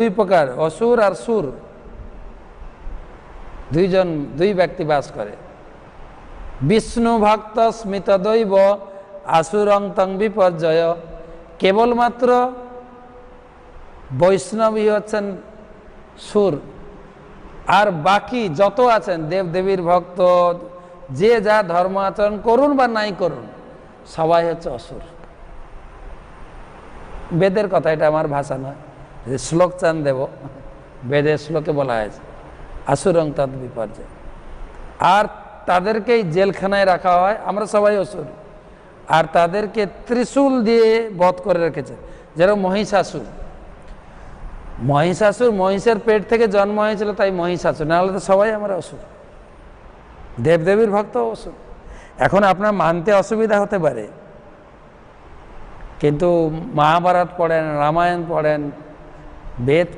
দুই প্রকার, অসুর আর সুর। দুইজন, দুই ব্যক্তি বাস করে। বিষ্ণু ভক্ত স্মিত দৈব আসুরং তং বিপর্যয়। কেবলমাত্র বৈষ্ণবী হচ্ছেন সুর। আর বাকি যত আছেন দেব দেবীর ভক্ত, যে যা ধর্ম আচরণ করুন বা নাই করুন, সবাই হচ্ছে অসুর। বেদের কথা, এটা আমার ভাষা নয়। যে শ্লোক চান দেব। বেদের শ্লোকে বলা হয়েছে, আসুরং তদ বিপর্যয়। আর তাদেরকেই জেলখানায় রাখা হয়, আমরা সবাই অসুর। আর তাদেরকে ত্রিশূল দিয়ে বধ করে রেখেছে যেরকম মহিষাসুর। মহিষাসুর মহিষের পেট থেকে জন্ম হয়েছিল, তাই মহিষাসুর, নাহলে তো সবাই আমরা অসুর। দেবদেবীর ভক্ত অসুর। এখন আপনার মানতে অসুবিধা হতে পারে। কিন্তু মহাভারত পড়েন, রামায়ণ পড়েন biết